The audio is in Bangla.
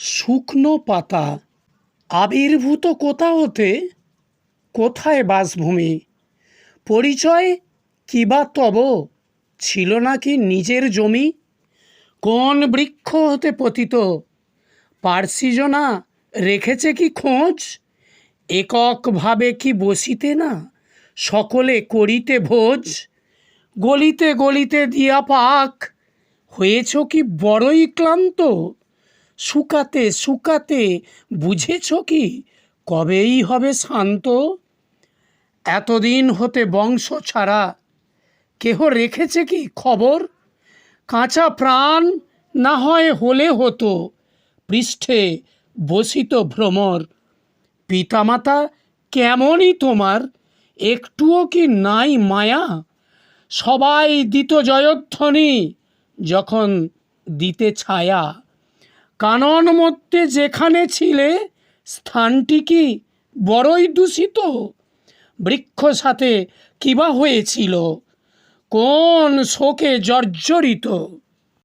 শুকনো পাতা আবির্ভূত কোথা হতে? কোথায় বাসভূমি? পরিচয় কিবা তব? ছিল নাকি নিজের জমি? কোন বৃক্ষ হতে পতিত? পার্সিজনা রেখেছে কি খোঁজ? এককভাবে কি বসিতে না সকলে করিতে ভোজ? গলিতে গলিতে দিয়া পাক, হয়েছ কি বড়ই ক্লান্ত? শুকাতে শুকাতে বুঝেছ কি? কবেই হবে শান্ত? এতদিন হতে বংশ ছাড়া কেহ রেখেছে কি খবর? কাঁচা প্রাণ না হয় হলে হতো পৃষ্ঠে বসিত ভ্রমর। পিতামাতা কেমনই তোমার? একটুও কি নাই মায়া? সবাই দিত জয়ধ্বনি যখন দিতে ছায়া। কানন মধ্যে যেখানে ছিলে, স্থানটি কি বড়ই দূষিত? বৃক্ষ সাথে কিবা হয়েছিল? কোন শোকে জর্জরিত?